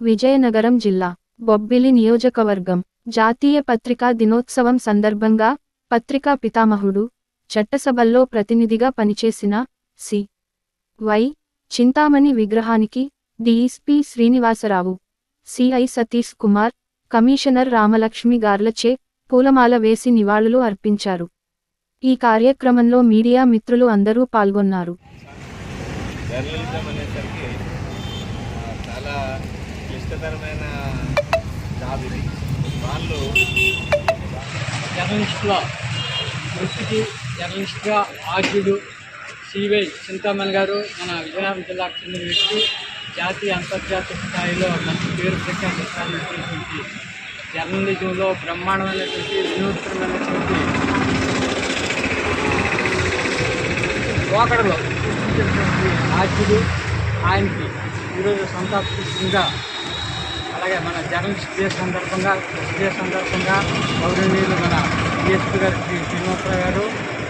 విజయనగరం జిల్లా బొబ్బిలి నియోజకవర్గం జాతీయ పత్రికా దినోత్సవం సందర్భంగా పత్రికా పితామహుడు చట్టసభల్లో ప్రతినిధిగా పనిచేసిన సి. వై. చింతామణి విగ్రహానికి DSP Srinivasarao CI Satish Kumar commissioner Ramalakshmi గార్లచే పూలమాల వేసి నివాళులు అర్పించారు. ఈ కార్యక్రమంలో మీడియా మిత్రులు అందరూ పాల్గొన్నారు. క్లిష్టతరమైన జాబ్ ఇది. వాళ్ళు జర్నలిస్టుల వృత్తికి జర్నలిస్ట్గా ఆద్యుడు సివై చింతామణి గారు మన విజయనగరం జిల్లాకు చెందిన వ్యక్తి జాతీయ అంతర్జాతీయ స్థాయిలో మంచి పేరు ప్రఖ్యాతి జర్నలిజంలో బ్రహ్మాండమైనటువంటి వినూత్నమైనటువంటి పోకడలో సృష్టించినటువంటి ఆద్యుడు ఆయనకి ఈరోజు సంతాపంగా అలాగే మన జర్నలిస్ట్ డే సందర్భంగా డే సందర్భంగా గౌరవనీయులు మన డిఎస్పీ గారు శ్రీ శ్రీనివాసరావు గారు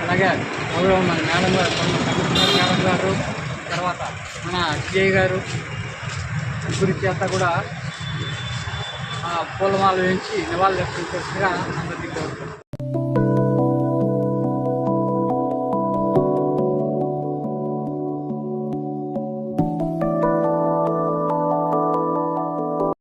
అలాగే గౌరవ మన మేడం గారు కమిషనర్ మేడం గారు తర్వాత మన సిఐ గారు గురించి చేత కూడా పూలమాల వేయించి నివాళులు అర్పించాల్సిందిగా అందరికీ